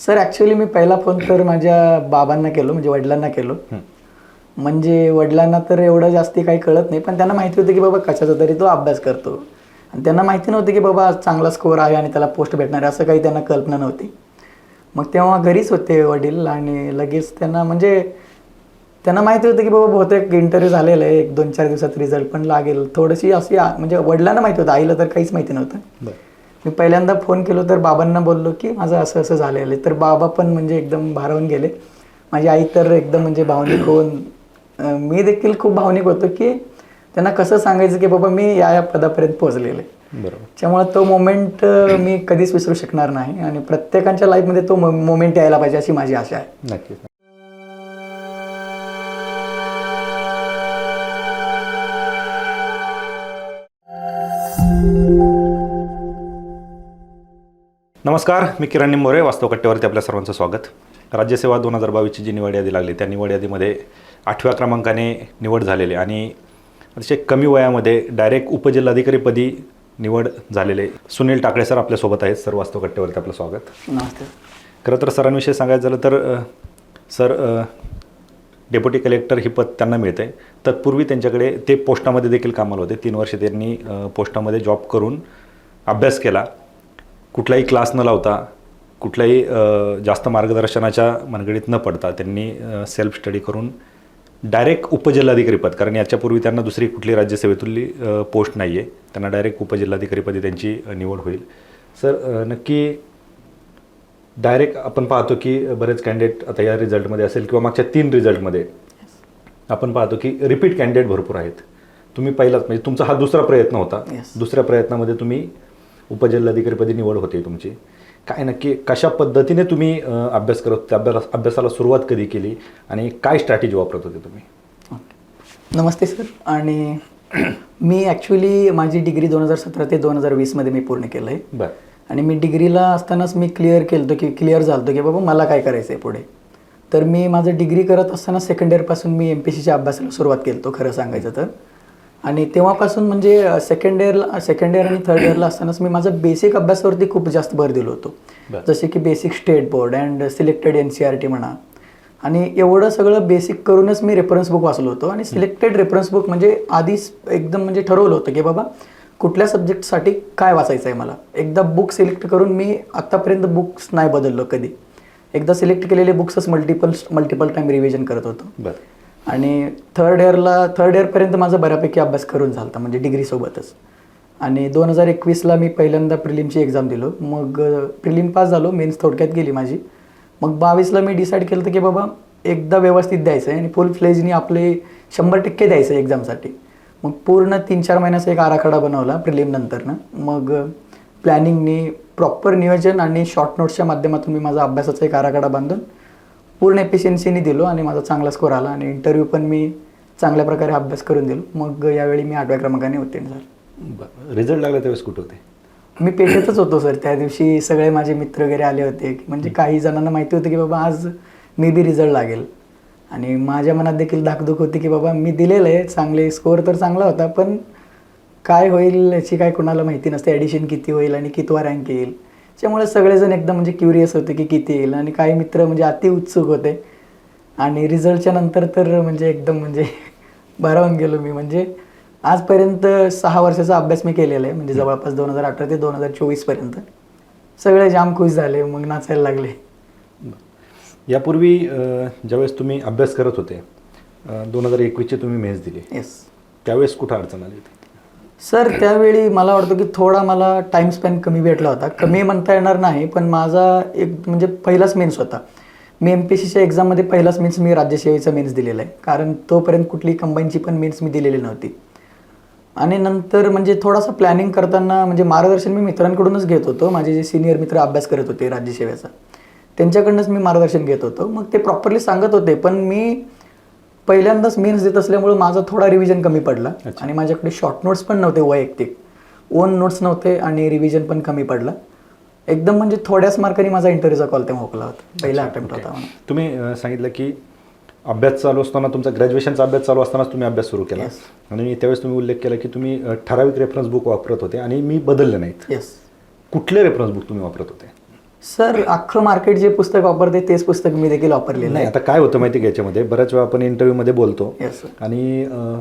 Sir actually मी पहिला phone तर माझ्या बाबांना केलो म्हणजे वडिलांना केलो. म्हणजे वडिलांना तर एवढं जास्ती काही कळत नाही पण त्यांना माहिती होतं की बाबा कशाचा तरी तो अभ्यास करतो. आणि त्यांना माहिती नव्हती की बाबा चांगला स्कोअर आहे आणि त्याला पोस्ट भेटणार आहे असं काही त्यांना कल्पना नव्हती. मग तेव्हा घरीच होते वडील आणि लगेच त्यांना म्हणजे त्यांना माहिती होतं की बाबा बहुतेक इंटरव्ह्यू झालेला आहे एक दोन चार दिवसात रिझल्ट पण लागेल. थोडीशी अशी म्हणजे वडिलांना माहिती होतं आईला तर काहीच माहिती नव्हतं. मी पहिल्यांदा फोन केलो तर बाबांना बोललो की माझं असं असं झालेलं आहे. तर बाबा पण म्हणजे एकदम भारावून गेले. माझी आई तर एकदम म्हणजे भावनिक होऊन मी देखील खूप भावनिक होतो की त्यांना कसं सांगायचं की बाबा मी या या पदापर्यंत पोहोचलेले. बरोबर. त्यामुळे तो मोमेंट मी कधीच विसरू शकणार नाही आणि प्रत्येकाच्या लाईफमध्ये तो मोमेंट यायला पाहिजे अशी माझी आशा आहे. नक्कीच. नमस्कार मी किरण निंबोरे वास्तव कट्ट्यावरती आपल्या सर्वांचं स्वागत. राज्यसेवा दोन हजार बावीसची जी निवड यादी लागली त्या निवड यादीमध्ये आठव्या क्रमांकाने निवड झालेली आणि अतिशय कमी वयामध्ये डायरेक्ट उपजिल्हाधिकारीपदी निवड झालेले सुनील टाकळे सर आपल्यासोबत आहेत. सर वास्तव कट्ट्यावरती आपलं स्वागत. नमस्ते. खरं तर सरांविषयी सांगायचं झालं तर सर डेप्युटी कलेक्टर ही पद त्यांना मिळते तत्पूर्वी त्यांच्याकडे ते पोस्टामध्ये देखील कामाला होते. तीन वर्ष त्यांनी पोस्टामध्ये जॉब करून अभ्यास केला. कुठलाही क्लास न लावता कुठल्याही जास्त मार्गदर्शनाच्या मनगडीत न पडता त्यांनी सेल्फ स्टडी करून डायरेक्ट उपजिल्हाधिकारी पद कारण याच्यापूर्वी त्यांना दुसरी कुठली राज्यसेवेतली पोस्ट नाही आहे त्यांना डायरेक्ट उपजिल्हाधिकारीपदी त्यांची निवड होईल. सर नक्की डायरेक्ट आपण पाहतो की बरेच कॅन्डिडेट आता या रिझल्टमध्ये असेल किंवा मागच्या तीन रिझल्टमध्ये आपण पाहतो की रिपीट कॅन्डिडेट भरपूर आहेत. तुम्ही पहिलाच म्हणजे तुमचा हा दुसरा प्रयत्न होता. दुसऱ्या प्रयत्नामध्ये तुम्ही उपजिल्हाधिकारीपदी निवड होते तुमची. काय नक्की कशा पद्धतीने तुम्ही अभ्यास करत होते अभ्यास अभ्यासाला सुरुवात कधी केली आणि काय स्ट्रॅटेजी वापरत होते तुम्ही? नमस्ते सर. आणि मी ॲक्च्युली माझी डिग्री दोन हजार सतरा ते दोन हजार वीसमध्ये मी पूर्ण केलं आहे बरं. आणि मी डिग्रीला असतानाच मी क्लिअर केलं होतं की क्लिअर झालं की बाबा मला काय करायचं आहे पुढे. तर मी माझं डिग्री करत असताना सेकंड इयरपासून मी एम पी सीच्या अभ्यासाला सुरुवात केली खरं सांगायचं तर. आणि तेव्हापासून म्हणजे सेकंड इयरला सेकंड इयर आणि थर्ड इयरला असतानाच मी माझं बेसिक अभ्यासावरती खूप जास्त भर दिलो होतो. जसे की basic state board and selected N C R T म्हणा. आणि एवढं सगळं बेसिक करूनच मी रेफरन्स बुक वाचलो होतो. आणि सिलेक्टेड रेफरन्स बुक म्हणजे आधीच एकदम म्हणजे ठरवलं होतं की बाबा कुठल्या सब्जेक्टसाठी काय वाचायचं आहे मला? एकदा बुक सिलेक्ट करून मी आत्तापर्यंत बुक्स नाही बदललो कधी. एकदा सिलेक्ट केलेले बुक्सच मल्टिपल मल्टिपल टाईम रिव्हिजन करत होतो. आणि थर्ड इयरला थर्ड इयरपर्यंत माझा बऱ्यापैकी अभ्यास करून झाला होता म्हणजे डिग्रीसोबतच आणि दोन हजार एकवीसला मी पहिल्यांदा प्रिलिमची एक्झाम दिलो. मग प्रिलिम पास झालो मेन्स थोडक्यात गेली माझी. मग बावीसला मी डिसाईड केलं होतं की बाबा एकदा व्यवस्थित द्यायचं आहे आणि फुल फ्लेजनी आपले शंभर टक्के द्यायचं आहे एक्झामसाठी मग पूर्ण तीन चार महिन्याचा एक आराखडा बनवला प्रिलिमनंतरनं मग प्लॅनिंगनी प्रॉपर नियोजन आणि शॉर्ट नोट्सच्या माध्यमातून मी माझा अभ्यासाचा एक आराखडा बांधून पूर्ण एफिशियन्सीने दिलो आणि माझा चांगला स्कोर आला आणि इंटरव्ह्यू पण मी चांगल्या प्रकारे अभ्यास करून दिलो. मग यावेळी मी आठव्या क्रमांकाने उत्तीर्ण झालो. रिझल्ट लागला त्यावेळेस कुठं होते? मी पेठेतच होतो सर त्या दिवशी सगळे माझे मित्र वगैरे आले होते. म्हणजे काही जणांना माहिती होतं की बाबा आज मे बी रिझल्ट लागेल. आणि माझ्या मनात देखील धाकधूक होती की बाबा मी दिलेलं आहे चांगले स्कोअर तर चांगला होता पण काय होईल याची काय कोणाला माहिती नसते. ॲडिशन किती होईल आणि कितवा रँक येईल. त्यामुळे सगळेजण एकदम म्हणजे क्युरियस होते की किती येईल आणि काही मित्र म्हणजे अति उत्सुक होते. आणि रिझल्टच्या नंतर तर म्हणजे एकदम म्हणजे भारावून गेलो मी. म्हणजे आजपर्यंत सहा वर्षाचा अभ्यास मी केलेला आहे. म्हणजे जवळपास दोन हजार अठरा ते दोन हजार चोवीसपर्यंत सगळे जाम खुश झाले मग नाचायला लागले. यापूर्वी ज्यावेळेस तुम्ही अभ्यास करत होते दोन हजार एकवीसचे तुम्ही मेन्स दिली. येस त्यावेळेस कुठं अडचण आली होती? सर त्यावेळी मला वाटतं की थोडा मला टाईम स्पॅन कमी भेटला होता. कमी म्हणता येणार नाही पण माझा एक म्हणजे पहिलाच मेन्स होता. मी एम पी सीच्या एक्झाममध्ये पहिलाच मेन्स मी राज्यसेवेचा मेन्स दिलेला आहे. कारण तोपर्यंत कुठली कंबाईनची पण मेन्स मी दिलेली नव्हती. आणि नंतर म्हणजे थोडासा प्लॅनिंग करताना म्हणजे मार्गदर्शन मी मित्रांकडूनच घेत होतो. माझे जे सिनियर मित्र अभ्यास करत होते राज्यसेवेचा त्यांच्याकडनंच मी मार्गदर्शन घेत होतो. मग ते प्रॉपरली सांगत होते पण मी पहिल्यांदाच मेन्स देत असल्यामुळे माझा थोडा रिव्हिजन कमी पडला. आणि माझ्याकडे शॉर्ट नोट्स पण नव्हते वैयक्तिक. ओन नोट्स नव्हते आणि रिव्हिजन पण कमी पडला. एकदम म्हणजे थोड्याच मार्काने माझा इंटरव्ह्यूचा कॉल तेव्हा होता. पहिला अटेम्प्ट होता तुम्ही सांगितलं की अभ्यास चालू असताना तुमचा ग्रॅज्युएशनचा अभ्यास चालू असतानाच तुम्ही अभ्यास सुरू केला. आणि त्यावेळेस तुम्ही उल्लेख केला की तुम्ही ठराविक रेफरन्स बुक वापरत होते आणि मी बदलले नाहीत. येस कुठले रेफरन्स बुक तुम्ही वापरत होते? सर अख्खं मार्केट जे पुस्तक वापरते तेच पुस्तक मी देखील वापरलेलं नाही आहे. आता काय होतं माहिती का याच्यामध्ये? बऱ्याच वेळा आपण इंटरव्ह्यूमध्ये बोलतो. Yes, sir. आणि अ,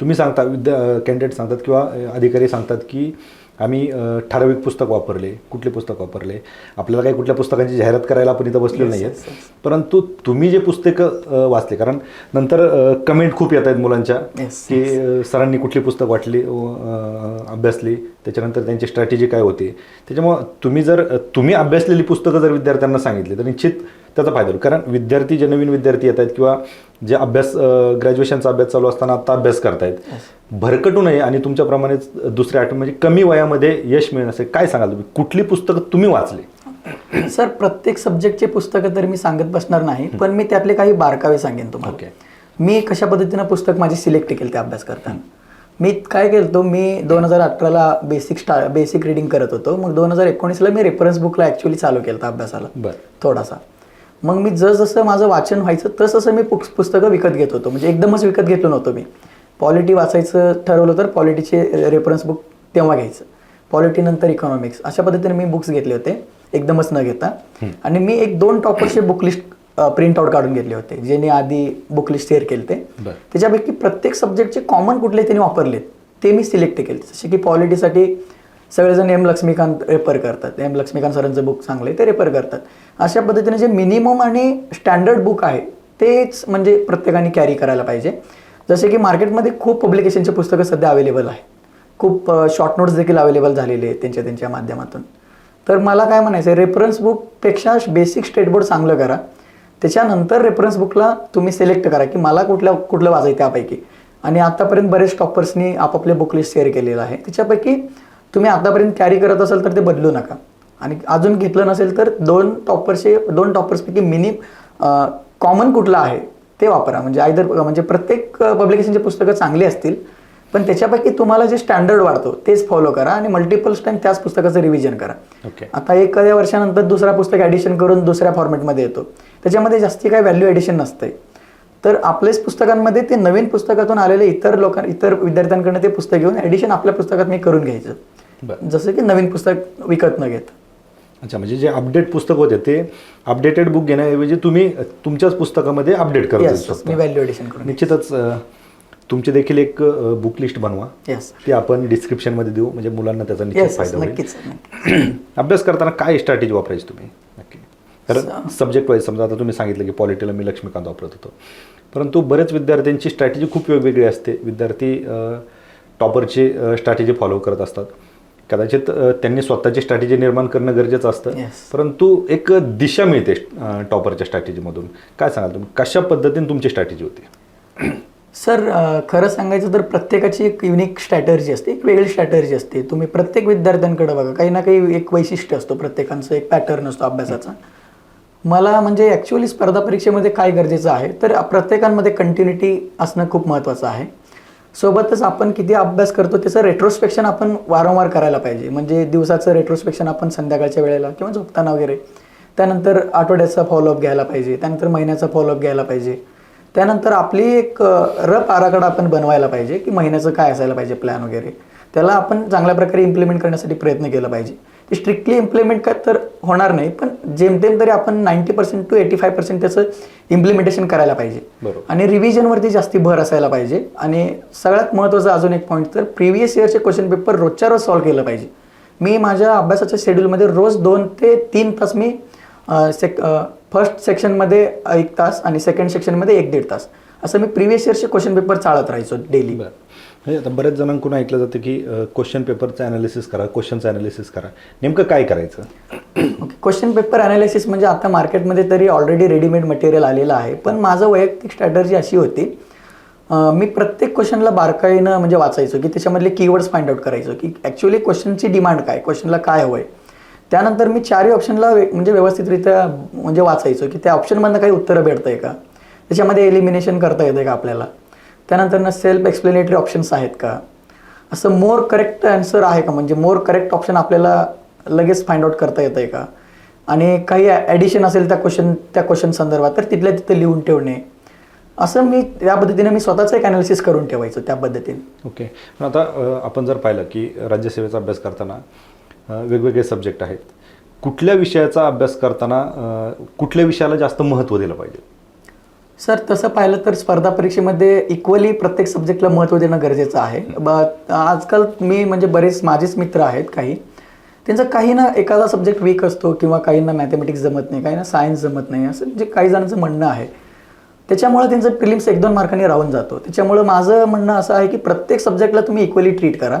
तुम्ही सांगता विद्या कॅन्डिडेट सांगतात किंवा अ, अधिकारी सांगतात की आम्ही अ, ठराविक पुस्तक वापरले कुठले पुस्तक वापरले? आपल्याला काही कुठल्या पुस्तकांची जाहिरात करायला आपण इथं बसलेलो Yes, नाही yes, yes. परंतु तुम्ही जे पुस्तकं अ, वाचले कारण नंतर कमेंट खूप येत आहेत मुलांच्या Yes, की अ, सरांनी कुठली पुस्तक वाटली अ, अभ्यासली त्याच्यानंतर त्यांची स्ट्रॅटेजी काय होती? त्याच्यामुळं तुम्ही जर तुम्ही अभ्यासलेली पुस्तकं जर विद्यार्थ्यांना सांगितली तर निश्चित त्याचा फायदा होईल. कारण विद्यार्थी जे नवीन विद्यार्थी येत आहेत किंवा जे अभ्यास ग्रॅज्युएशनचा अभ्यास चालू असताना आता अभ्यास करतायत भरकटू नये आणि तुमच्याप्रमाणेच दुसऱ्या आठ म्हणजे कमी वयामध्ये यश मिळण्यासाठी काय सांगाल तुम्ही? कुठली पुस्तकं तुम्ही वाचली? सर प्रत्येक सब्जेक्टचे पुस्तकं तर मी सांगत बसणार नाही पण मी त्यातले काही बारकावे सांगेन तुम्हाला. मी कशा पद्धतीनं पुस्तक माझे सिलेक्ट केले ते अभ्यास करताना? मी काय केलं होतो मी दोन हजार अठराला बेसिक स्टा बेसिक रिडिंग करत होतो. मग दोन हजार एकोणीसला मी रेफरन्स बुकला ॲक्च्युली चालू केलं होतं अभ्यासाला. बरं. थोडासा. मग मी जसं माझं वाचन व्हायचं तसं मी पुस- पुस्तकं विकत घेत होतो. म्हणजे एकदमच विकत घेतलो नव्हतो मी. पॉलिटी वाचायचं ठरवलं तर पॉलिटीचे रेफरन्स बुक तेव्हा घ्यायचं. पॉलिटी नंतर इकॉनॉमिक्स अशा पद्धतीने मी बुक्स घेतले होते. एकदमच न घेता. आणि मी एक दोन टॉपरचे बुक लिस्ट प्रिंट आउट काढून घेतले होते ज्यांनी आधी बुक लिस्ट शेअर केले ते त्याच्यापैकी प्रत्येक सब्जेक्टचे कॉमन कुठले त्यांनी वापरलेत ते मी सिलेक्ट केले जसे की पॉलिटीसाठी सगळेजण एम लक्ष्मीकांत रेफर करतात एम लक्ष्मीकांत सरांचं बुक चांगलं आहे ते रेफर करतात. अशा पद्धतीने जे मिनिमम आणि स्टँडर्ड बुक आहे तेच म्हणजे प्रत्येकाने कॅरी करायला पाहिजे. जसे की मार्केटमध्ये खूप पब्लिकेशनचे पुस्तकं सध्या अवेलेबल आहे खूप शॉर्ट नोट्स देखील अवेलेबल झालेले आहेत त्यांच्या त्यांच्या माध्यमातून. तर मला काय म्हणायचं आहे रेफरन्स बुकपेक्षा बेसिक स्टेट बोर्ड चांगलं करा. त्याच्यानंतर रेफरन्स बुकला तुम्ही सिलेक्ट करा की मला कुठल्या कुठलं वाचायचं त्यापैकी. आणि आतापर्यंत बरेच टॉपर्सनी आपापले बुक लिस्ट शेअर केलेलं आहे. त्याच्यापैकी तुम्ही आतापर्यंत कॅरी करत असाल तर ते बदलू नका. आणि अजून घेतलं नसेल तर दोन टॉपरचे दोन टॉपर्सपैकी मिनी कॉमन कुठलं आहे ते वापरा. म्हणजे आयदर म्हणजे प्रत्येक पब्लिकेशनचे पुस्तकं चांगली असतील पण त्याच्यापैकी तुम्हाला जे स्टँडर्ड वाढतो तेच फॉलो करा आणि मल्टिपल्स टाइम त्याच पुस्तकाचं रिव्हिजन करा. ओके आता एखाद्या वर्षानंतर दुसरा पुस्तक ॲडिशन करून दुसऱ्या फॉर्मॅटमध्ये येतो. त्याच्यामध्ये जास्ती काय व्हॅल्यू ॲडिशन नसते तर आपलेच पुस्तकांमध्ये ते नवीन पुस्तकातून आलेले इतर लोकां इतर विद्यार्थ्यांकडनं ते पुस्तक घेऊन ॲडिशन आपल्या पुस्तकात मी करून घ्यायचं. जसं की नवीन पुस्तक विकत न घेत. अच्छा म्हणजे जे अपडेट पुस्तक होते ते अपडेटेड बुक घेण्याऐवजी तुम्ही तुमच्याच पुस्तकामध्ये अपडेट करत व्हॅल्यू ॲडिशन करून निश्चितच तुमची देखील एक बुक लिस्ट बनवा. ती आपण डिस्क्रिप्शनमध्ये देऊ. म्हणजे मुलांना त्याचा निश्चित फायदा होईल. अभ्यास करताना काय स्ट्रॅटेजी वापरायची तुम्ही? कारण सब्जेक्ट वाईज समजा आता तुम्ही सांगितलं की पॉलिटीला मी लक्ष्मीकांत वापरत होतो. परंतु बरेच विद्यार्थ्यांची स्ट्रॅटेजी खूप वेगवेगळी असते. विद्यार्थी टॉपरची स्ट्रॅटेजी फॉलो करत असतात. कदाचित त्यांनी स्वतःची स्ट्रॅटेजी निर्माण करणं गरजेचं असतं. Yes. परंतु एक दिशा मिळते टॉपरच्या स्ट्रॅटेजीमधून काय सांगाल तुम्ही? कशा पद्धतीने तुमची स्ट्रॅटेजी होती? सर खरं सांगायचं तर प्रत्येकाची एक युनिक स्ट्रॅटर्जी असते एक वेगळी स्ट्रॅटर्जी असते. तुम्ही प्रत्येक विद्यार्थ्यांकडे बघा काही ना काही एक वैशिष्ट्य असतो प्रत्येकांचं एक पॅटर्न असतो अभ्यासाचा. मला म्हणजे ॲक्च्युअली स्पर्धा परीक्षेमध्ये काय गरजेचं आहे तर प्रत्येकांमध्ये कंटिन्युटी असणं खूप महत्त्वाचं आहे. सोबतच आपण किती अभ्यास करतो त्याचं रेट्रोस्पेक्शन आपण वारंवार करायला पाहिजे. म्हणजे दिवसाचं रेट्रोस्पेक्शन आपण संध्याकाळच्या वेळेला किंवा झोपताना वगैरे. त्यानंतर आठवड्याचा फॉलोअप घ्यायला पाहिजे त्यानंतर महिन्याचा फॉलोअप घ्यायला पाहिजे. त्यानंतर आपली एक अ, रफ आराखडा आपण बनवायला पाहिजे की महिन्याचं काय असायला पाहिजे प्लॅन वगैरे. त्याला आपण चांगल्या प्रकारे इम्प्लिमेंट करण्यासाठी प्रयत्न केला पाहिजे. स्ट्रिक्टली इम्प्लिमेंट काय तर होणार नाही पण जेमतेम तरी आपण ninety percent to eighty five percent त्याचं इम्प्लिमेंटेशन करायला पाहिजे. बरोबर. आणि रिव्हिजनवरती जास्ती भर असायला पाहिजे. आणि सगळ्यात महत्त्वाचं अजून एक पॉईंट तर प्रिव्हियस इयरचे क्वेश्चन पेपर रोजच्या रोज सॉल्व्ह केलं पाहिजे. मी माझ्या अभ्यासाच्या शेड्यूलमध्ये रोज दोन ते तीन तास मी सेक फर्स्ट सेक्शनमध्ये एक तास आणि सेकंड सेक्शनमध्ये एक दीड तास. असं मी प्रिव्हियस इयरचे क्वेश्चन पेपर चाळत राहायचो डेली म्हणजे आता बऱ्याच जणांकडून ऐकलं जातं की क्वेश्चन पेपरचं ॲनालिसिस करा क्वेश्चनचं ॲनालिसिस करा. नेमकं काय करायचं? ओके क्वेश्चन पेपर अनालिसिस म्हणजे आता मार्केटमध्ये तरी ऑलरेडी रेडीमेड मटेरियल आलेलं आहे. पण माझं वैयक्तिक स्ट्रॅटर्जी अशी होती मी प्रत्येक क्वेश्चनला बारकाईनं म्हणजे वाचायचो की त्याच्यामधले कीवर्ड्स फाइंड आउट करायचो की ॲक्च्युली क्वेश्चनची डिमांड काय क्वेश्चनला काय हवं आहे त्यानंतर मी चारही ऑप्शनला वे- म्हणजे व्यवस्थितरित्या म्हणजे वाचायचो की त्या ऑप्शनमधनं काही उत्तरं भेटतं आहे का? त्याच्यामध्ये एलिमिनेशन करता येतं का आपल्याला? त्यानंतर सेल्फ एक्सप्लेनेटरी ऑप्शन्स आहेत का? असं मोर करेक्ट आन्सर आहे का? म्हणजे मोर करेक्ट ऑप्शन आपल्याला लगेच फाइंड आउट करता येतं आहे का? आणि काही ॲडिशन असेल त्या क्वेश्चन त्या क्वेश्चन संदर्भात तर तिथल्या तिथं लिहून ठेवणे. असं मी त्या पद्धतीने मी स्वतःचं एक अनालिसिस करून ठेवायचं त्या पद्धतीने. ओके पण आता आपण जर पाहिलं की राज्यसेवेचा अभ्यास करताना वेगवेगळे सब्जेक्ट आहेत. कुठल्या विषयाचा अभ्यास करताना कुठल्या विषयाला जास्त महत्त्व दिलं पाहिजे? सर तसं पाहिलं तर स्पर्धा परीक्षेमध्ये इक्वली प्रत्येक सब्जेक्टला महत्त्व देणं गरजेचं आहे. ब आजकाल मी म्हणजे बरेच माझेच मित्र आहेत काही. त्यांचं काही ना एखादा सब्जेक्ट वीक असतो किंवा काहींना मॅथमॅटिक्स जमत नाही काहींना सायन्स जमत नाही असं जे काही जणांचं म्हणणं आहे. त्याच्यामुळे त्यांचं प्रिलिम्स एक दोन मार्कांनी राहून जातो. त्याच्यामुळे माझं म्हणणं असं आहे की प्रत्येक सब्जेक्टला तुम्ही इक्वली ट्रीट करा.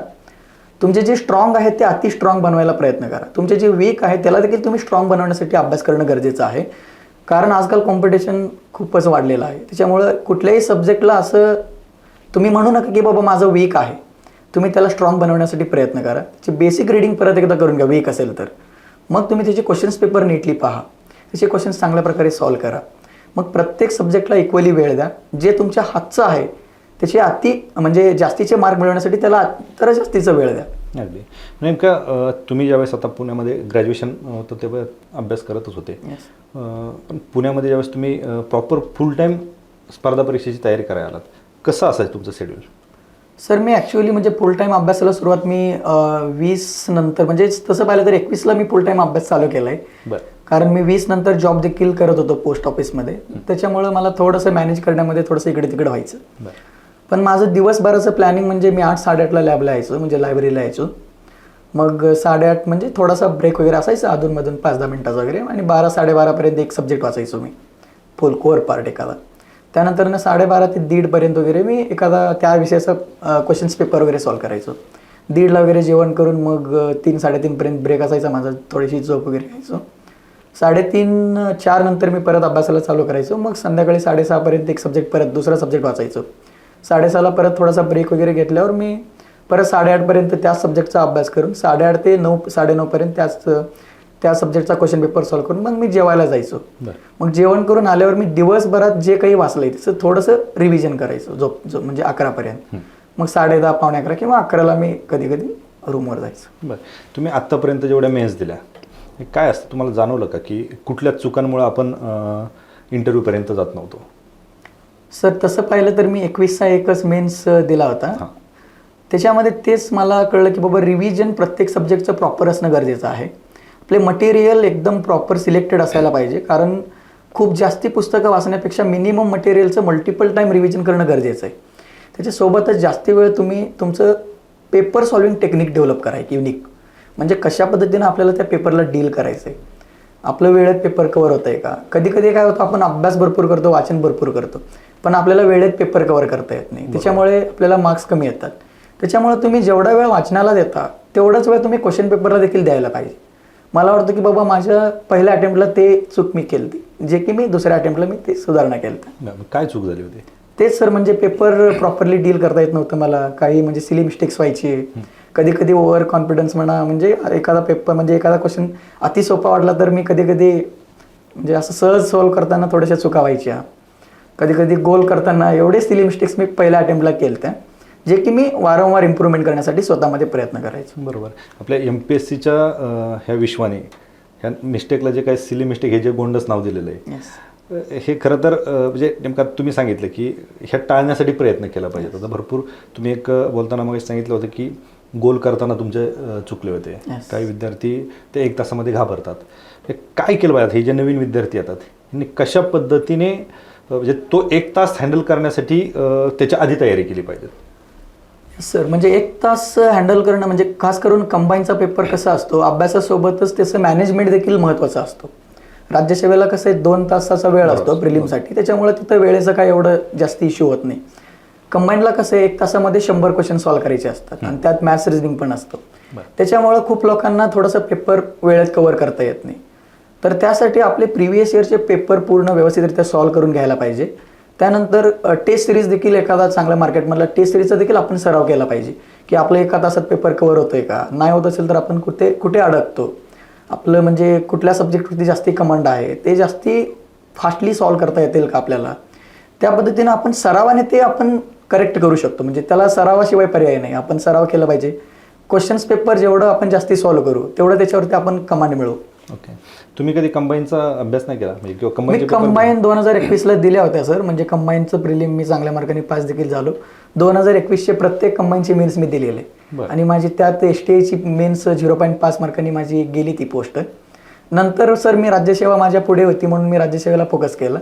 तुमचे जे स्ट्रॉंग आहेत ते अति स्ट्रॉंग बनवायला प्रयत्न करा. तुमचे जे वीक आहे त्याला देखील तुम्ही स्ट्रॉंग बनवण्यासाठी अभ्यास करणं गरजेचं आहे. कारण आजकाल कॉम्पिटिशन खूपच वाढलेलं आहे. त्याच्यामुळं कुठल्याही सब्जेक्टला असं तुम्ही म्हणू नका की बाबा माझं वीक आहे. तुम्ही त्याला स्ट्रॉंग बनवण्यासाठी प्रयत्न करा. त्याची बेसिक रिडिंग परत एकदा करून घ्या वीक असेल तर. मग तुम्ही त्याचे क्वेश्चन्स पेपर नीटली पहा. त्याचे क्वेश्चन्स चांगल्या प्रकारे सॉल्व करा. मग प्रत्येक सब्जेक्टला इक्वली वेळ द्या. जे तुमच्या हातचं आहे त्याचे अति म्हणजे जास्तीचे मार्क मिळवण्यासाठी त्याला तर जास्तीचा वेळ द्या. अगदी. नेमका तुम्ही ज्यावेळेस आता पुण्यामध्ये ग्रॅज्युएशन होतं तेव्हा अभ्यास करतच होते. पण पुण्यामध्ये ज्यावेळेस तुम्ही प्रॉपर फुल टाईम स्पर्धा परीक्षेची तयारी करायला आलात कसं असायचं तुमचं शेड्यूल सर मी ॲक्च्युअली म्हणजे फुल टाईम अभ्यासाला सुरुवात मी वीस नंतर म्हणजे तसं पाहिलं तर एकवीसला मी फुल टाईम अभ्यास चालू केला आहे बरं. कारण मी वीस नंतर जॉब देखील करत होतो पोस्ट ऑफिसमध्ये त्याच्यामुळं मला थोडंसं मॅनेज करण्यामध्ये थोडंसं इकडे तिकडे व्हायचं. बरं. पण माझं दिवसभराचं प्लॅनिंग म्हणजे मी आठ साडेआठला लॅबला यायचो म्हणजे लायब्ररीला यायचो. मग साडेआठ म्हणजे थोडासा ब्रेक वगैरे असायचा अधूनमधून पाच दहा मिनटाचा वगैरे आणि बारा साडेबारापर्यंत एक सब्जेक्ट वाचायचो मी फुल कोअर पार्ट एखादा त्यानंतर ना साडेबारा ते दीडपर्यंत वगैरे मी एखादा त्या विषयाचा क्वेश्चन्स पेपर वगैरे सॉल्व करायचो. दीडला वगैरे जेवण करून मग तीन साडेतीनपर्यंत ब्रेक असायचा माझा थोडीशी झोप वगैरे घ्यायचो. साडेतीन चार नंतर मी परत अभ्यासाला चालू करायचो मग संध्याकाळी साडेसहापर्यंत एक सब्जेक्ट परत दुसरा सब्जेक्ट वाचायचो. साडेसहाला परत थोडासा ब्रेक वगैरे घेतल्यावर मी परत साडेआठपर्यंत त्याच सब्जेक्टचा अभ्यास करून साडेआठ ते नऊ साडेनऊपर्यंत त्याच त्या सब्जेक्टचा क्वेश्चन पेपर सॉल्व करून मग मी जेवायला जायचो. मग जेवण करून आल्यावर मी दिवसभरात जे काही वाचलंय त्याचं थोडंसं रिव्हिजन करायचो जो जो म्हणजे अकरापर्यंत मग साडे दहा पावणे अकरा किंवा अकराला मी कधी कधी रूमवर जायचो. बरं. तुम्ही आत्तापर्यंत जेवढ्या मेन्स दिल्या काय असतं? तुम्हाला जाणवलं का की कुठल्या चुकांमुळे आपण इंटरव्ह्यूपर्यंत जात नव्हतो? सर तसं पाहिलं तर मी एकवीसचा एकच मेन्स दिला होता. त्याच्यामध्ये तेच मला कळलं की बाबा रिव्हिजन प्रत्येक सब्जेक्टचं प्रॉपर असणं गरजेचं आहे. आपले मटेरियल एकदम प्रॉपर सिलेक्टेड असायला पाहिजे कारण खूप जास्ती पुस्तकं वाचण्यापेक्षा मिनिमम मटेरियलचं मल्टिपल टाईम रिव्हिजन करणं गरजेचं आहे. त्याच्यासोबतच जास्ती वेळ तुम्ही तुमचं पेपर सॉल्विंग टेक्निक डेव्हलप करा एक युनिक म्हणजे कशा पद्धतीनं आपल्याला त्या पेपरला डील करायचं आहे आपलं वेळेत पेपर कवर होत आहे का? कधी कधी काय होतं आपण अभ्यास भरपूर करतो वाचन भरपूर करतो. पण आपल्याला वेळेत पेपर कवर करता येत नाही. त्याच्यामुळे आपल्याला मार्क्स कमी येतात. त्याच्यामुळे तुम्ही जेवढा वेळ वाचनाला देता तेवढाच वेळ तुम्ही क्वेश्चन पेपरला देखील द्यायला पाहिजे. मला वाटतं की बाबा माझ्या पहिल्या अटेम्प्टला ते चूक मी केली. जे की मी दुसऱ्या अटेम्प्टला मी ते सुधारणा केली. काय चूक झाली होती? तेच सर म्हणजे पेपर प्रॉपरली डील करता येत नव्हतं मला. काही म्हणजे सिली मिस्टेक्स व्हायची. कधी कधी ओव्हर कॉन्फिडन्स म्हणा म्हणजे एखादा पेपर म्हणजे एखादा क्वेश्चन अति सोपा वाटला तर मी कधी कधी म्हणजे असं सहज सॉल्व्ह करताना थोड्याशा चुका व्हायच्या. कधी कधी गोल करताना एवढे सिली मिस्टेक्स मी पहिल्या अटेम्प्टला केल्या जे की मी वारंवार इम्प्रूव्हमेंट करण्यासाठी स्वतःमध्ये प्रयत्न करायचो. बरोबर. आपल्या एम पी एस सीच्या ह्या विश्वाने ह्या मिस्टेकला जे काही सिली मिस्टेक हे जे गोंडस नाव दिलेलं आहे हे खरं तर म्हणजे नेमका तुम्ही सांगितलं की ह्या टाळण्यासाठी प्रयत्न केला पाहिजे. आता भरपूर तुम्ही एक बोलताना मग सांगितलं होतं की गोल करताना तुमचे चुकले होते. Yes. काही विद्यार्थी ते एक तासामध्ये घाबरतात. काय केलं पाहिजे? हे जे नवीन विद्यार्थी येतात यांनी कशा पद्धतीने म्हणजे तो एक तास हँडल करण्यासाठी त्याच्या आधी तयारी केली पाहिजे सर म्हणजे एक तास हँडल करणं म्हणजे खास करून कंबाईनचा पेपर कसा असतो अभ्यासासोबतच त्याचं मॅनेजमेंट देखील महत्त्वाचा असतो. राज्यसेवेला कसं आहे दोन तासाचा वेळ असतो प्रिलिमसाठी त्याच्यामुळे तिथं वेळेचं काय एवढं जास्त इश्यू होत नाही. कंबाईनला कसं आहे एक तासामध्ये शंभर क्वेश्चन सॉल्व्ह करायचे असतात आणि त्यात मॅथ्स रिझनिंग पण असतं. त्याच्यामुळं खूप लोकांना थोडंसं पेपर वेळेत कव्हर करता येत नाही. तर त्यासाठी आपले प्रिव्हियस इयरचे पेपर पूर्ण व्यवस्थितरित्या सॉल्व्ह करून घ्यायला पाहिजे. त्यानंतर टेस्ट सिरीज देखील एखादा चांगल्या मार्केटमधला टेस्ट सिरीजचा देखील आपण सराव केला पाहिजे. की आपलं एका तासात पेपर कव्हर होतोय का? नाही होत असेल तर आपण कुठे कुठे अडकतो? आपलं म्हणजे कुठल्या सब्जेक्टवरती जास्ती कमांड आहे? ते जास्ती फास्टली सॉल्व्ह करता येतील का आपल्याला? त्या पद्धतीनं आपण सरावाने ते आपण करेक्ट करू शकतो. म्हणजे त्याला सरावाशिवाय पर्याय नाही. आपण सराव केला पाहिजे. क्वेश्चन्स पेपर जेवढं आपण जास्ती सॉल्व्ह करू तेवढं त्याच्यावरती आपण कमांड मिळवू. ओके तुम्ही कधी कंबाईनचा अभ्यास नाही केला? म्हणजे किंवा मी पेपर- कंबाईन दोन हजार एकवीसला दिल्या होत्या सर म्हणजे कंबाईनचं प्रिलिम मी चांगल्या मार्काने पास देखील झालो. दोन हजार एकवीसचे प्रत्येक कंबाईनचे मेन्स मी दिलेले. बरं. आणि माझी त्यात एस टी आयची मेन्स झिरो पॉईंट पाच मार्कांनी माझी गेली ती पोस्ट नंतर सर मी राज्यसेवा माझ्या पुढे होती म्हणून मी राज्यसेवेला फोकस केला.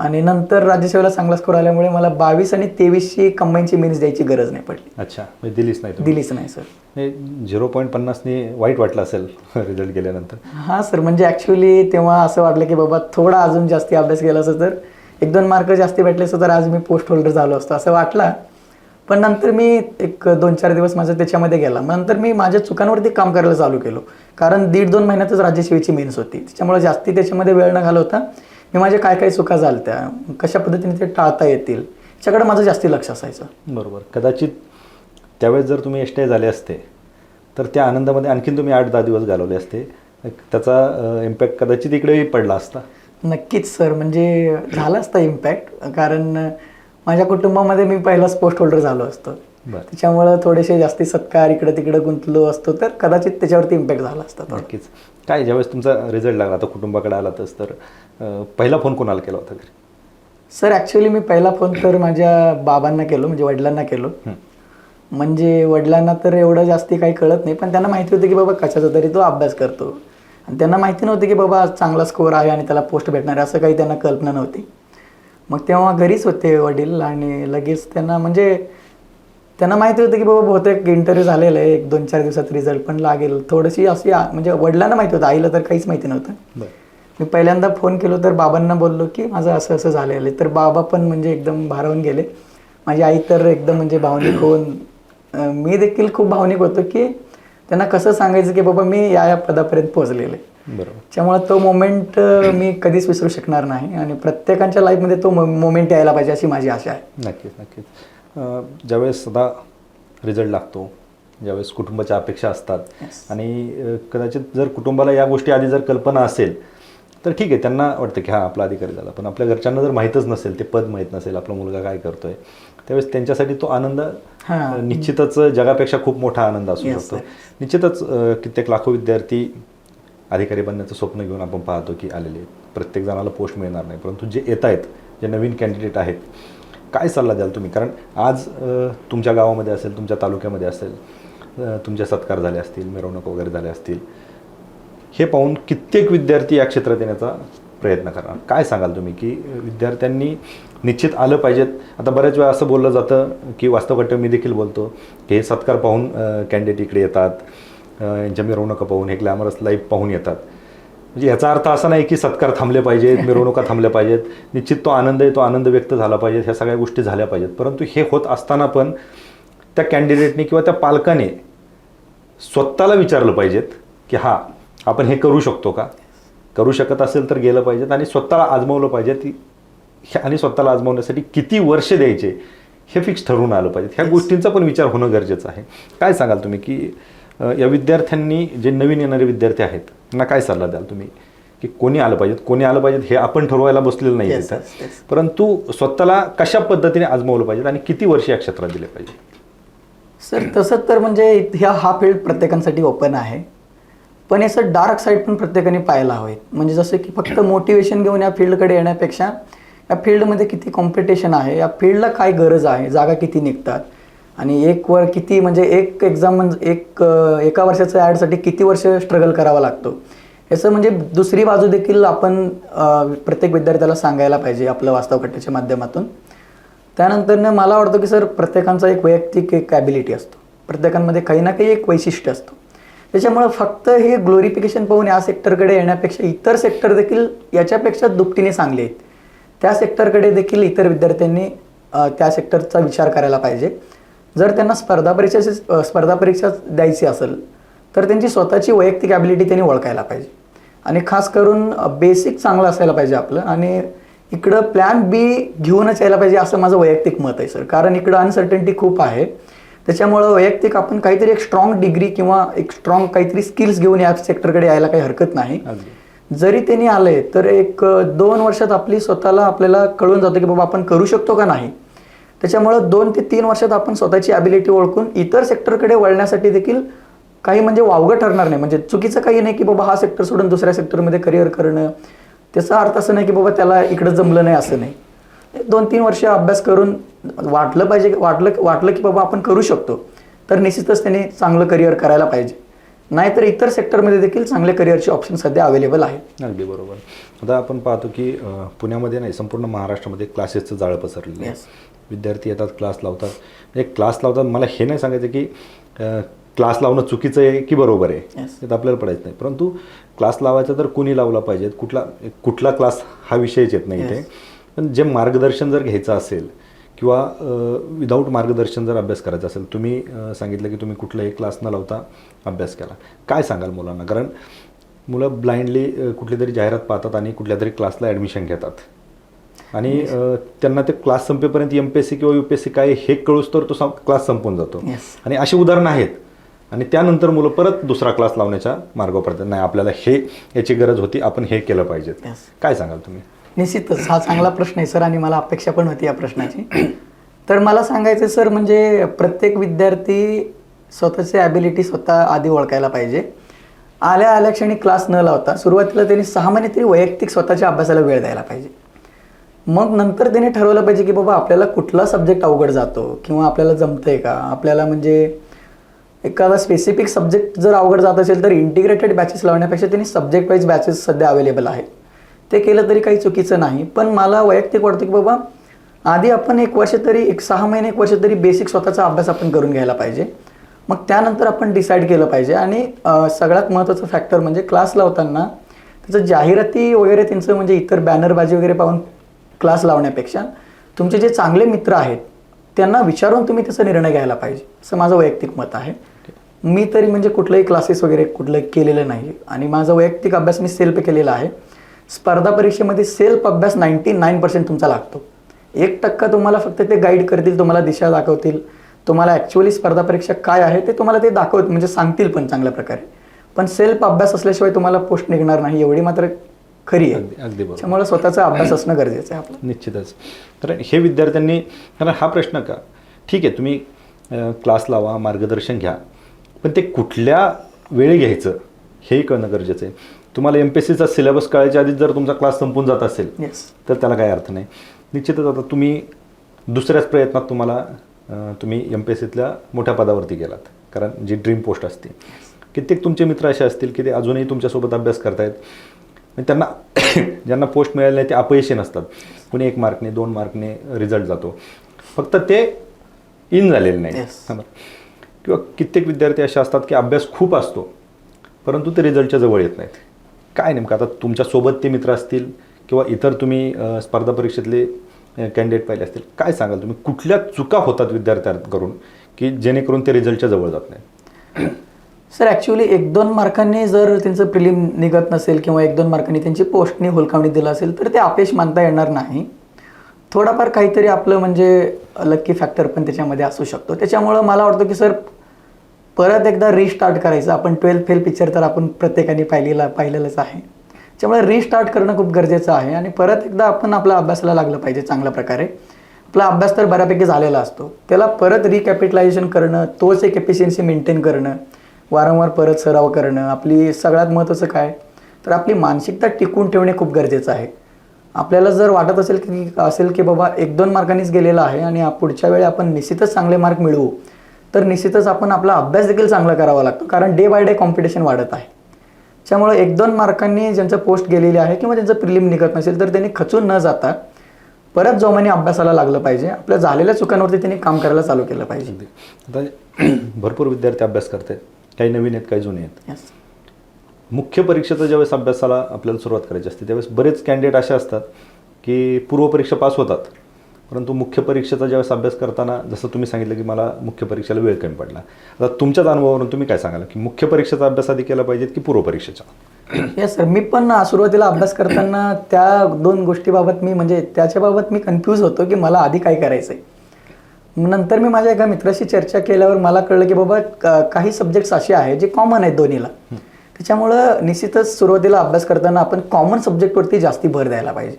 आणि नंतर राज्यसेवेला चांगला स्कोर आल्यामुळे मला बावीस आणि तेवीसची कंबाईनची मेन्स द्यायची गरज नाही पडली. अच्छा म्हणजे दिलीच नाही तुम्ही? दिलीच नाही सर झिरो पॉईंट पन्नासनी वाईट वाटलं असेल रिझल्ट गेल्यानंतर? हां सर म्हणजे ॲक्च्युली तेव्हा असं वाटलं की बाबा थोडा अजून जास्ती अभ्यास केला असं तर एक दोन मार्क जास्ती भेटले असतं तर आज मी पोस्ट होल्डर झालो असतो असं वाटलं. पण नंतर मी एक दोन चार दिवस माझं त्याच्यामध्ये गेला. मग नंतर मी माझ्या चुकांवरती काम करायला चालू केलो. कारण दीड दोन महिन्यातच राज्यसेवेची मेन्स होती. त्याच्यामुळे जास्ती त्याच्यामध्ये वेळ न घालवता मी माझ्या काय काय चुका झालत्या कशा पद्धतीने ते टाळता येतील याच्याकडे माझं जास्ती लक्ष असायचं. बरोबर. कदाचित त्यावेळेस जर तुम्ही एस टी झाले असते तर त्या आनंदामध्ये आणखीन तुम्ही आठ दहा दिवस घालवले असते. त्याचा इम्पॅक्ट कदाचित इकडेही पडला असता. नक्कीच सर. म्हणजे झाला असता इम्पॅक्ट कारण माझ्या कुटुंबामध्ये मी पहिलाच पोस्ट होल्डर झालो असतो. त्याच्यामुळं थोडेसे जास्ती सत्कार इकडं तिकडं गुंतलो असतो तर कदाचित त्याच्यावरती इम्पॅक्ट झाला असता नक्कीच. काय ज्यावेळेस तुमचा रिझल्ट लागला आता कुटुंबाकडे आलातच तर अं, पहिला फोन कोणाला केला होता घरी? सर ॲक्च्युली मी पहिला फोन तर माझ्या बाबांना केलो म्हणजे वडिलांना केलो. म्हणजे वडिलांना तर एवढं जास्ती काही कळत नाही पण त्यांना माहिती होतं की बाबा कशाचा तरी तो अभ्यास करतो. आणि त्यांना माहिती नव्हती की बाबा चांगला स्कोअर आहे आणि त्याला पोस्ट भेटणार आहे असं काही त्यांना कल्पना नव्हती. मग तेव्हा घरीच होते वडील आणि लगेच त्यांना म्हणजे त्यांना माहिती होतं की बाबा बहुतेक इंटरव्ह्यू झालेला आहे एक दोन चार दिवसात रिझल्ट पण लागेल. थोडीशी अशी म्हणजे वडिलांना माहिती होतं आईला तर काहीच माहिती नव्हतं. मी पहिल्यांदा फोन केलो तर बाबांना बोललो की माझं असं असं झालेलं आहे. तर बाबा पण म्हणजे एकदम भारावून गेले. माझी आई तर एकदम म्हणजे भावनिक होऊन मी देखील खूप भावनिक होतो की त्यांना कसं सांगायचं की बाबा मी या या पदापर्यंत पोहोचलेले त्यामुळे तो मोमेंट मी कधीच विसरू शकणार नाही. आणि प्रत्येकाच्या लाईफमध्ये तो मोमेंट यायला पाहिजे अशी माझी आशा आहे. नक्कीच नक्कीच. ज्यावेळेस आता रिझल्ट लागतो ज्यावेळेस कुटुंबाच्या अपेक्षा असतात. आणि कदाचित जर कुटुंबाला या गोष्टी आधी जर कल्पना असेल तर ठीक आहे त्यांना वाटतं की हा आपला अधिकारी झाला पण आपल्या घरच्यांना जर माहीतच नसेल ते पद माहीत नसेल आपला मुलगा काय करतोय त्यावेळेस त्यांच्यासाठी तो आनंद हां. निश्चितच जगापेक्षा खूप मोठा आनंद असू शकतो. निश्चितच कित्येक लाखो विद्यार्थी अधिकारी बनण्याचं स्वप्न घेऊन आपण पाहतो की आलेले. प्रत्येक जणाला पोस्ट मिळणार नाही परंतु जे येत आहेत जे नवीन कॅन्डिडेट आहेत काय सल्ला द्याल तुम्ही? कारण आज तुमच्या गावामध्ये असेल तुमच्या तालुक्यामध्ये असेल तुमचे सत्कार झाले असतील मिरवणूक वगैरे झाले असतील हे पाहून कित्येक विद्यार्थी या क्षेत्रात येण्याचा प्रयत्न करणार. काय सांगाल तुम्ही की विद्यार्थ्यांनी निश्चित आलं पाहिजेत? आता बऱ्याच वेळा असं बोललं जातं की वास्तवकट्ट मी देखील बोलतो की हे सत्कार पाहून कॅन्डिडेट इकडे येतात यांच्या मिरवणुका पाहून हे ग्लॅमरस लाईफ पाहून येतात. म्हणजे याचा अर्थ असा नाही की सत्कार थांबले पाहिजेत मिरवणुका थांबल्या पाहिजेत. निश्चित तो आनंद आहे तो आनंद व्यक्त झाला पाहिजे ह्या सगळ्या गोष्टी झाल्या पाहिजेत. परंतु हे होत असताना पण त्या कॅन्डिडेटने किंवा त्या पालकाने स्वतःला विचारलं पाहिजेत की हां आपण हे करू शकतो का? करू शकत असेल तर गेलं पाहिजेत आणि स्वतःला आजमावलं पाहिजे ती आणि स्वतःला आजमावण्यासाठी किती वर्ष द्यायचे हे फिक्स ठरवून आलं पाहिजे ह्या गोष्टींचा पण विचार होणं गरजेचं आहे. काय सांगाल तुम्ही की या विद्यार्थ्यांनी जे नवीन येणारे विद्यार्थी आहेत त्यांना काय सल्ला द्याल तुम्ही? की कोणी आलं पाहिजेत कोणी आलं पाहिजेत हे आपण ठरवायला बसलेलं नाही Yes, yes, yes. परंतु स्वतःला कशा पद्धतीने आजमावलं पाहिजे आणि किती वर्ष या क्षेत्रात दिले पाहिजे सर तसं तर म्हणजे ह्या हा फील्ड प्रत्येकांसाठी ओपन आहे. पण याचं डार्क साईड पण प्रत्येकाने पाहायला हवे म्हणजे जसं की फक्त मोटिवेशन घेऊन या फील्डकडे येण्यापेक्षा या फील्डमध्ये किती कॉम्पिटिशन आहे या फील्डला काय गरज आहे जागा किती निघतात आणि एक वर किती म्हणजे एक एक्झाम म्हणजे एक एका वर्षाच्या ॲडसाठी किती वर्ष स्ट्रगल करावा लागतो? याचं म्हणजे दुसरी बाजू देखील आपण प्रत्येक विद्यार्थ्याला सांगायला पाहिजे आपलं वास्तव कट्ट्याच्या माध्यमातून. त्यानंतरनं मला वाटतं की सर प्रत्येकांचा एक वैयक्तिक एक ॲबिलिटी असतो. प्रत्येकांमध्ये काही ना काही एक वैशिष्ट्य असतो. त्याच्यामुळं फक्त हे ग्लोरिफिकेशन पाहून या सेक्टरकडे येण्यापेक्षा इतर सेक्टर देखील याच्यापेक्षा दुपटीने चांगले आहेत. त्या सेक्टरकडे देखील इतर विद्यार्थ्यांनी त्या सेक्टरचा विचार करायला पाहिजे. जर त्यांना स्पर्धा परीक्षाची स्पर्धा परीक्षा द्यायची असेल तर त्यांची स्वतःची वैयक्तिक ॲबिलिटी त्यांनी ओळखायला पाहिजे. आणि खास करून बेसिक चांगलं असायला पाहिजे आपलं. आणि इकडं प्लॅन बी घेऊनच यायला पाहिजे असं माझं वैयक्तिक मत आहे सर कारण इकडं अनसर्टन्टी खूप आहे. त्याच्यामुळं वैयक्तिक आपण काहीतरी एक स्ट्रॉंग डिग्री किंवा एक स्ट्रॉंग काहीतरी स्किल्स घेऊन या सेक्टरकडे यायला काही हरकत नाही. जरी त्यांनी आले तर एक दोन वर्षात आपली स्वतःला आपल्याला कळून जातं की बाबा आपण करू शकतो का नाही. त्याच्यामुळं दोन ते तीन वर्षात आपण स्वतःची ॲबिलिटी ओळखून इतर सेक्टरकडे वळण्यासाठी देखील काही म्हणजे वावगं ठरणार नाही. म्हणजे चुकीचं काही नाही की बाबा हा सेक्टर सोडून दुसऱ्या सेक्टरमध्ये करिअर करणं. त्याचा अर्थ असं नाही की बाबा त्याला इकडं जमलं नाही असं नाही. दोन तीन वर्ष अभ्यास करून वाटलं पाहिजे वाटलं वाटलं की बाबा आपण करू शकतो. तर निश्चितच त्याने चांगलं करिअर करायला पाहिजे. नाहीतर इतर सेक्टरमध्ये देखील चांगले करिअरचे ऑप्शन सध्या अवेलेबल आहेत. अगदी बरोबर. आता आपण पाहतो की पुण्यामध्ये नाही संपूर्ण महाराष्ट्रामध्ये क्लासेसचं जाळं पसरलेलं आहे. विद्यार्थी येतात क्लास लावतात. म्हणजे क्लास लावतात मला हे नाही सांगायचं की क्लास लावणं चुकीचं आहे की बरोबर आहे. तर आपल्याला पडायचं नाही. परंतु क्लास लावायचा तर कुणी लावला पाहिजे? कुठला कुठला क्लास हा विषयच येत नाही इथे. पण जे मार्गदर्शन जर घ्यायचं असेल किंवा विदाऊट मार्गदर्शन जर अभ्यास करायचा असेल तुम्ही सांगितलं की तुम्ही कुठलाही क्लास न लावता अभ्यास केला. काय सांगाल मुलांना? कारण मुलं ब्लाइंडली कुठली तरी जाहिरात पाहतात आणि कुठल्या तरी क्लासला ॲडमिशन घेतात. आणि त्यांना ते क्लास संपेपर्यंत एम पी एस सी किंवा यू पी एस सी काय हे कळूच तर तो क्लास संपून जातो. आणि अशी उदाहरणं आहेत. आणि त्यानंतर मुलं परत दुसरा क्लास लावण्याच्या मार्गावर पडतात नाही आपल्याला हे याची गरज होती आपण हे केलं पाहिजे. काय सांगाल तुम्ही? निश्चितच हा चांगला प्रश्न आहे सर आणि मला अपेक्षा पण होती या प्रश्नाची. तर मला सांगायचं सर म्हणजे प्रत्येक विद्यार्थी स्वतःची ॲबिलिटी स्वतः आधी ओळखायला पाहिजे. आल्या आल्या क्षणी क्लास न लावता सुरुवातीला त्यांनी सहा महिने तरी वैयक्तिक स्वतःच्या अभ्यासाला वेळ द्यायला पाहिजे. मग नंतर त्याने ठरवलं पाहिजे की बाबा आपल्याला कुठला सब्जेक्ट अवघड जातो किंवा आपल्याला जमतंय का? आपल्याला म्हणजे एखादा स्पेसिफिक सब्जेक्ट जर अवघड जात असेल तर इंटिग्रेटेड बॅचेस लावण्यापेक्षा त्यांनी सब्जेक्ट वाईज बॅचेस सध्या अवेलेबल आहेत. ते केलं तरी काही चुकीचं नाही. पण मला वैयक्तिक वाटतं की बाबा आधी आपण एक वर्ष तरी एक सहा महिने एक वर्ष तरी बेसिक स्वतःचा अभ्यास आपण करून घ्यायला पाहिजे. मग त्यानंतर आपण डिसाईड केलं पाहिजे. आणि सगळ्यात महत्त्वाचं फॅक्टर म्हणजे क्लास लावताना त्याचं जाहिराती वगैरे त्यांचं म्हणजे इतर बॅनरबाजी वगैरे पाहून क्लास लावण्यापेक्षा तुमचे जे चांगले मित्र आहेत त्यांना विचारून तुम्ही त्याचा निर्णय घ्यायला पाहिजे. असं माझं वैयक्तिक मत आहे. मी तरी म्हणजे कुठलंही क्लासेस वगैरे कुठलं केलेलं नाही. आणि माझा वैयक्तिक अभ्यास मी सेल्फ केलेला आहे. स्पर्धा परीक्षेमध्ये सेल्फ अभ्यास नाईन्टी नाईन पर्सेंट तुमचा लागतो. एक टक्का तुम्हाला फक्त ते गाईड करतील तुम्हाला दिशा दाखवतील. तुम्हाला ॲक्च्युअली स्पर्धा परीक्षा काय आहे ते तुम्हाला ते दाखवत म्हणजे सांगतील पण चांगल्या प्रकारे. पण सेल्फ अभ्यास असल्याशिवाय तुम्हाला पोस्ट निघणार नाही एवढी मात्र खरी आहे. अगदी अगदी बरोबर. त्यामुळे स्वतःचा अभ्यास असणं गरजेचं आहे आपलं. निश्चितच. कारण हे विद्यार्थ्यांनी कारण हा प्रश्न का? ठीक आहे तुम्ही क्लास लावा मार्गदर्शन घ्या. पण ते कुठल्या वेळी घ्यायचं हेही कळणं गरजेचं आहे. तुम्हाला एम पी एस सीचा सिलेबस कळायच्या आधीच जर तुमचा क्लास संपून जात असेल येस तर त्याला काही अर्थ नाही. निश्चितच आता तुम्ही दुसऱ्याच प्रयत्नात तुम्हाला अं, तुम्ही एम पी एस सीतल्या मोठ्या पदावरती गेलात. कारण जी ड्रीम पोस्ट असते. कित्येक तुमचे मित्र असे असतील की ते अजूनही तुमच्यासोबत अभ्यास करतायत. आणि त्यांना ज्यांना पोस्ट मिळाली नाही ते अपयशी नसतात. कुणी एक मार्कने दोन मार्कने रिझल्ट जातो. फक्त ते इन झालेले नाही Yes. किंवा कित्येक विद्यार्थी असे असतात की अभ्यास खूप असतो परंतु ते रिझल्टच्या जवळ येत नाहीत. काय नेमकं? आता तुमच्यासोबत ते मित्र असतील किंवा इतर तुम्ही स्पर्धा परीक्षेतले कॅन्डिडेट पाहिले असतील काय सांगाल तुम्ही? कुठल्या चुका होतात विद्यार्थ्यांकडून की जेणेकरून ते रिझल्टच्या जवळ जात नाही सर ॲक्च्युली एक दोन मार्कांनी जर त्यांचं प्रिलिम निघत नसेल किंवा एक दोन मार्कांनी त्यांची पोस्टनी हुलकावणी दिलं असेल तर ते अपयश मानता येणार नाही. थोडाफार काहीतरी आपलं म्हणजे लक्की फॅक्टर पण त्याच्यामध्ये असू शकतो. त्याच्यामुळं मला वाटतं की सर परत एकदा रिस्टार्ट करायचं. आपण ट्वेल्थ फेल पिक्चर तर आपण प्रत्येकाने पाहिलेला पाहिलेलंच आहे. त्यामुळे रिस्टार्ट करणं खूप गरजेचं आहे आणि परत एकदा आपण आपल्या अभ्यासाला लागलं पाहिजे चांगल्या प्रकारे. आपला अभ्यास तर बऱ्यापैकी झालेला असतो. त्याला परत रिकॅपिटलायझेशन करणं तोच एक एफिशियन्सी मेंटेन करणं वारंवार परत सराव करणं आपली सगळ्यात महत्त्वाचं काय? तर आपली मानसिकता टिकून ठेवणे खूप गरजेचं आहे. आपल्याला जर वाटत असेल की असेल की बाबा एक दोन मार्कांनीच गेलेला आहे आणि पुढच्या वेळी आपण निश्चितच चांगले मार्क मिळवू तर निश्चितच आपण आपला अभ्यास देखील चांगला करावा लागतो कारण डे बाय डे कॉम्पिटिशन वाढत आहे. त्यामुळे एक दोन मार्कांनी ज्यांचं पोस्ट गेलेली आहे किंवा ज्यांचं प्रिलिम निघत नसेल तर त्यांनी खचून न जाता परत जोमाने अभ्यासाला लागलं पाहिजे. आपल्या झालेल्या चुकांवरती त्यांनी काम करायला चालू केलं पाहिजे. आता भरपूर विद्यार्थी अभ्यास करत आहेत काही नवीन आहेत काही जुने आहेत. Yes. मुख्य परीक्षेचा ज्यावेळेस अभ्यासाला आपल्याला सुरुवात करायची असते त्यावेळेस बरेच कॅन्डिडेट असे असतात की पूर्वपरीक्षा पास होतात. परंतु मुख्य परीक्षेचा ज्यावेळेस अभ्यास करताना जसं तुम्ही सांगितलं की मला मुख्य परीक्षेला वेळ कमी पडला. आता तुमच्याच अनुभवावरून तुम्ही काय सांगाल? की मुख्य परीक्षेचा अभ्यास आधी केला पाहिजे की पूर्वपरीक्षेचा येस सर मी पण सुरुवातीला अभ्यास करताना त्या दोन गोष्टीबाबत मी म्हणजे त्याच्याबाबत मी कन्फ्यूज होतो की मला आधी काय करायचं आहे नंतर मी माझ्या एका मित्राशी चर्चा केल्यावर मला कळलं की बाबा काही सब्जेक्ट्स असे आहेत जे कॉमन आहेत दोन्हीला. त्याच्यामुळं निश्चितच सुरुवातीला अभ्यास करताना आपण कॉमन सब्जेक्टवरती जास्ती भर द्यायला पाहिजे.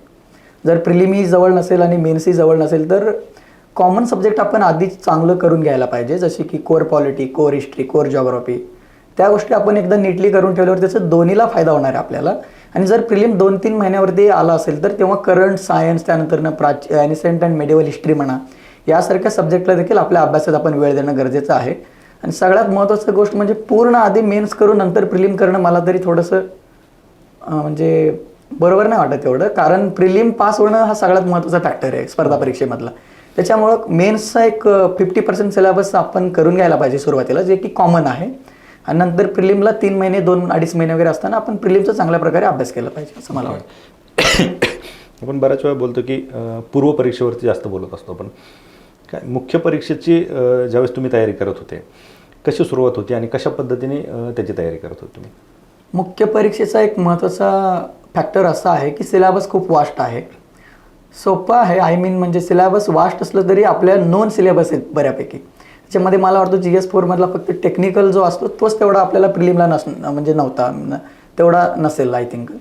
जर प्रिलिमी जवळ नसेल आणि मेन्सी जवळ नसेल तर कॉमन सब्जेक्ट आपण आधीच चांगलं करून घ्यायला पाहिजे. जसे की core polity core history core geography त्या गोष्टी आपण एकदा नीटली करून ठेवल्यावर त्याचा दोन्हीला फायदा होणार आहे आपल्याला. आणि जर प्रिलिम दोन तीन महिन्यावरती आला असेल तर तेव्हा करंट सायन्स त्यानंतर प्राची ॲनिसेंट अँड मेडिवल हिस्ट्री म्हणा यासारख्या सब्जेक्टला देखील आपल्या अभ्यासात आपण वेळ देणं गरजेचं आहे. आणि सगळ्यात महत्त्वाचं गोष्ट म्हणजे पूर्ण आधी मेन्स करून नंतर प्रिलिम करणं मला तरी थोडंसं म्हणजे बरोबर नाही वाटत एवढं. कारण प्रिलिम पास होणं हा सगळ्यात महत्त्वाचा फॅक्टर आहे स्पर्धा परीक्षेमधला. त्याच्यामुळं मेन्सचा एक फिफ्टी पर्सेंट सिलेबस आपण करून घ्यायला पाहिजे सुरुवातीला जे की कॉमन आहे. आणि नंतर प्रिलिमला तीन महिने दोन अडीच महिने वगैरे असताना आपण प्रिलिमचा चांगल्या प्रकारे अभ्यास केला पाहिजे असं मला वाटतं. आपण बऱ्याच वेळा बोलतो की पूर्व परीक्षेवरती जास्त बोलत असतो पण काय मुख्य परीक्षेची ज्यावेळेस तुम्ही तयारी करत होते कशी सुरुवात होती आणि कशा पद्धतीने त्याची तयारी करत होते तुम्ही? मुख्य परीक्षेचा एक महत्त्वाचा फॅक्टर असा आहे की सिलॅबस खूप वास्ट आहे. सोपं आहे आय मीन म्हणजे सिलॅबस वास्ट असलं तरी आपल्या नोन सिलेबस आहेत बऱ्यापैकी. त्याच्यामध्ये मला वाटतं जी एस फोरमधला फक्त टेक्निकल जो असतो तोच तेवढा आपल्याला प्रिलिमला नस म्हणजे नव्हता न- तेवढा नसेल आय थिंक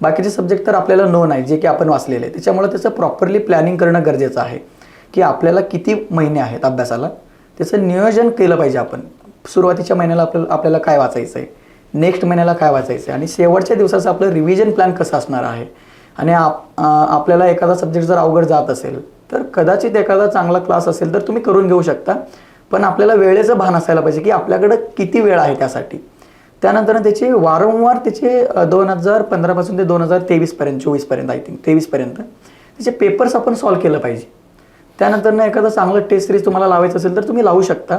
बाकीचे सब्जेक्ट तर आपल्याला नोन आहे जे की आपण वाचलेले आहे त्याच्यामुळे त्याचं प्रॉपरली प्लॅनिंग करणं गरजेचं आहे. की आपल्याला किती महिने आहेत अभ्यासाला? त्याचं नियोजन केलं पाहिजे आपण. सुरुवातीच्या महिन्याला आपल्याला आपल्याला काय वाचायचं आहे नेक्स्ट महिन्याला काय वाचायचं आहे? आणि शेवटच्या दिवसाचं आपलं रिव्हिजन प्लॅन कसं असणार आहे? आणि आप आपल्याला एखादा सब्जेक्ट जर अवघड जात असेल तर कदाचित एखादा चांगला क्लास असेल तर तुम्ही करून घेऊ शकता. पण आपल्याला वेळेचं भान असायला पाहिजे की आपल्याकडं किती वेळ आहे त्यासाठी. त्यानंतर त्याचे वारंवार त्याचे दोन हजार पंधरापासून ते दोन हजार तेवीसपर्यंत चोवीसपर्यंत आय थिंक तेवीसपर्यंत त्याचे पेपर्स आपण सॉल्व केलं पाहिजे. त्यानंतर ना एखादं चांगलं टेस्ट सिरीज तुम्हाला लावायचं असेल तर तुम्ही लावू शकता.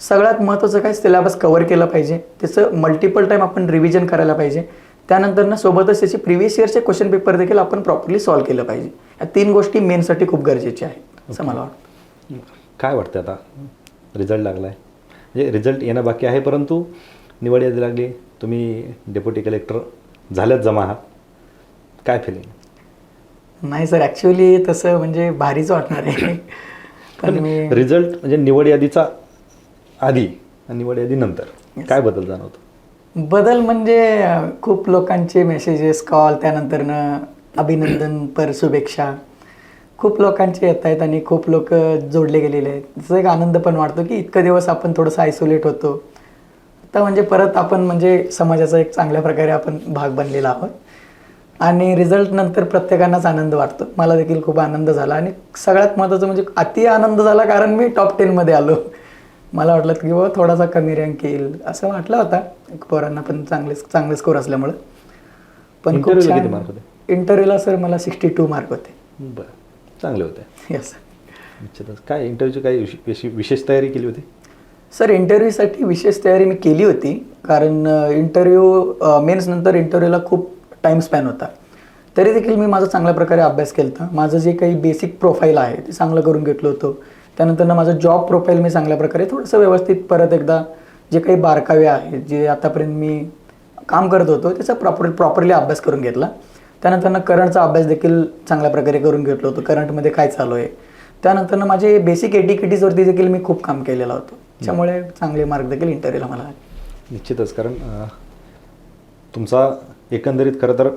सगळ्यात महत्त्वाचं काय सिलेबस कव्हर केलं पाहिजे. त्याचं मल्टिपल टाईम आपण रिव्हिजन करायला पाहिजे. त्यानंतर ना सोबतच त्याचे प्रिव्हियस इयरचे क्वेश्चन पेपर देखील आपण प्रॉपरली सॉल्व केलं पाहिजे. या तीन गोष्टी मेनसाठी खूप गरजेच्या आहेत असं मला वाटतं. काय वाटतं आता? रिझल्ट लागला आहे म्हणजे रिझल्ट येणं बाकी आहे परंतु निवड यादी लागली. तुम्ही डेप्युटी कलेक्टर झाल्यात जमा आहात. काय फिलिंग नाही सर ॲक्च्युली तसं म्हणजे भारीच वाटणार आहे. पण मी रिझल्ट म्हणजे निवड यादीचा आधी आणि निवड यादी नंतर. काय बदल जाणवतो? बदल म्हणजे खूप लोकांचे मेसेजेस कॉल त्यानंतरनं अभिनंदन पर शुभेच्छा. खूप लोकांचे येत आहेत आणि खूप लोक जोडले गेलेले आहेत. त्याचा एक आनंद पण वाटतो की इतकं दिवस आपण थोडंसं आयसोलेट होतो. आता म्हणजे परत आपण म्हणजे समाजाचा एक चांगल्या प्रकारे आपण भाग बनलेला आहोत. आणि रिझल्ट नंतर प्रत्येकांनाच आनंद वाटतो. मला देखील खूप आनंद झाला. आणि सगळ्यात महत्त्वाचं म्हणजे अति आनंद झाला कारण मी टॉप टेनमध्ये आलो. मला वाटलं की बाबा थोडासा कमी रँक येईल असं वाटलं होता. एक पोरांना पण चांगले चांगले स्कोर असल्यामुळं. पण खूप Interview ला किती छान mark होते? इंटरव्ह्यूला सर मला सिक्स्टी टू मार्क होते. बरं. चांगले होते. यस निश्चितच काय इंटरव्ह्यूची काय विशे- विशे- विशेष तयारी केली होती? सर इंटरव्ह्यूसाठी विशेष तयारी मी केली होती. कारण इंटरव्ह्यू मेन्स नंतर इंटरव्ह्यूला खूप टाईम स्पॅन होता. तरी देखील मी माझा चांगल्या प्रकारे अभ्यास केला होता माझं जे काही बेसिक प्रोफाईल आहे ते चांगलं करून घेतलं होतं. त्यानंतर ना माझं जॉब प्रोफाईल मी चांगल्या प्रकारे थोडंसं व्यवस्थित परत एकदा जे काही बारकावे आहेत जे आतापर्यंत मी काम करत होतो त्याचा प्रॉपर प्रॉपरली अभ्यास करून घेतला. त्यानंतर ना करंटचा अभ्यास देखील चांगल्या प्रकारे करून घेतलं होतं. करंटमध्ये काय चालू आहे? त्यानंतर ना माझे बेसिक एटिकिटीजवरती देखील मी खूप काम केलेलं होतं. त्यामुळे चांगले मार्क देखील इंटरव्ह्यूला मला. निश्चितच कारण तुमचा एकंदरीत खरं तर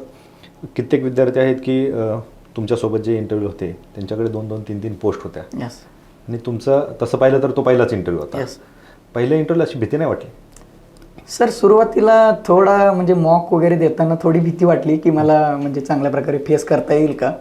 कित्येक विद्यार्थी आहेत की तुमच्यासोबत जे इंटरव्ह्यू होते त्यांच्याकडे दोन दोन तीन तीन पोस्ट होत्या आणि तुमचं तसं पाहिलं तर तो पहिलाच इंटरव्ह्यू होता. Yes. पहिल्या इंटरव्ह्यूला अशी भीती नाही वाटली? सर सुरुवातीला थोडा म्हणजे मॉक वगैरे देताना थोडी भीती वाटली की मला म्हणजे चांगल्या प्रकारे फेस करता येईल का?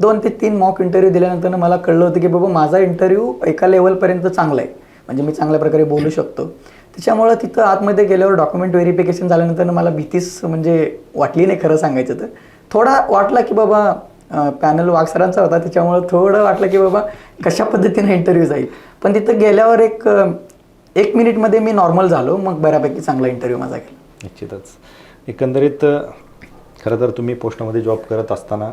दोन ते तीन मॉक इंटरव्ह्यू दिल्यानंतर मला कळलं होतं की बाबा माझा इंटरव्ह्यू एका लेवलपर्यंत चांगला आहे. म्हणजे मी चांगल्या प्रकारे बोलू शकतो. त्याच्यामुळं तिथं आतमध्ये गेल्यावर डॉक्युमेंट व्हेरिफिकेशन झाल्यानंतर मला भीतीच म्हणजे वाटली नाही खरं सांगायचं तर. थोडा वाटला की बाबा पॅनल वागसरांचा होता. त्याच्यामुळं थोडं वाटलं की बाबा कशा पद्धतीने इंटरव्ह्यू जाईल. पण तिथं गेल्यावर एक एक मिनिटमध्ये मी नॉर्मल झालो. मग बऱ्यापैकी चांगला इंटरव्ह्यू माझा गेला. निश्चितच. एकंदरीत खरं तर तुम्ही पोस्टामध्ये जॉब करत असताना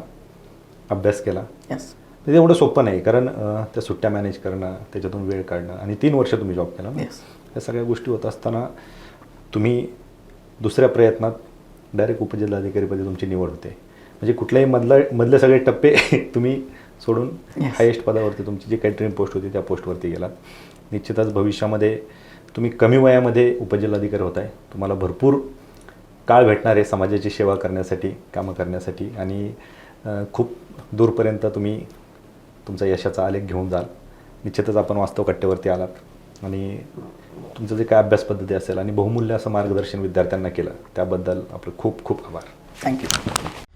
अभ्यास केला. यस ते एवढं सोपं नाही. कारण त्या सुट्ट्या मॅनेज करणं त्याच्यातून वेळ काढणं आणि तीन वर्ष तुम्ही जॉब केला Yes. या सगळ्या गोष्टी होत असताना तुम्ही दुसऱ्या प्रयत्नात डायरेक्ट उपजिल्हाधिकारीपदी तुमची निवड होते. म्हणजे कुठल्याही मधला मधले सगळे टप्पे तुम्ही सोडून. हायेस्ट पदावरती तुमची जी काही ट्रेन पोस्ट होती त्या पोस्टवरती गेलात. निश्चितच भविष्यामध्ये तुम्ही कमी वयामध्ये उपजिल्हाधिकारी होत आहे तुम्हाला भरपूर काळ भेटणार आहे समाजाची सेवा करण्यासाठी कामं करण्यासाठी आणि खूप दूरपर्यंत तुम्ही तुमचा यशाचा आलेख घेऊन जाल. निश्चितच आपण वास्तव कट्ट्यावरती आलात आणि तुमचं जे काय अभ्यास पद्धती असेल आणि बहुमूल्य असं मार्गदर्शन विद्यार्थ्यांना केलं त्याबद्दल आपलं खूप खूप आभार. थँक्यू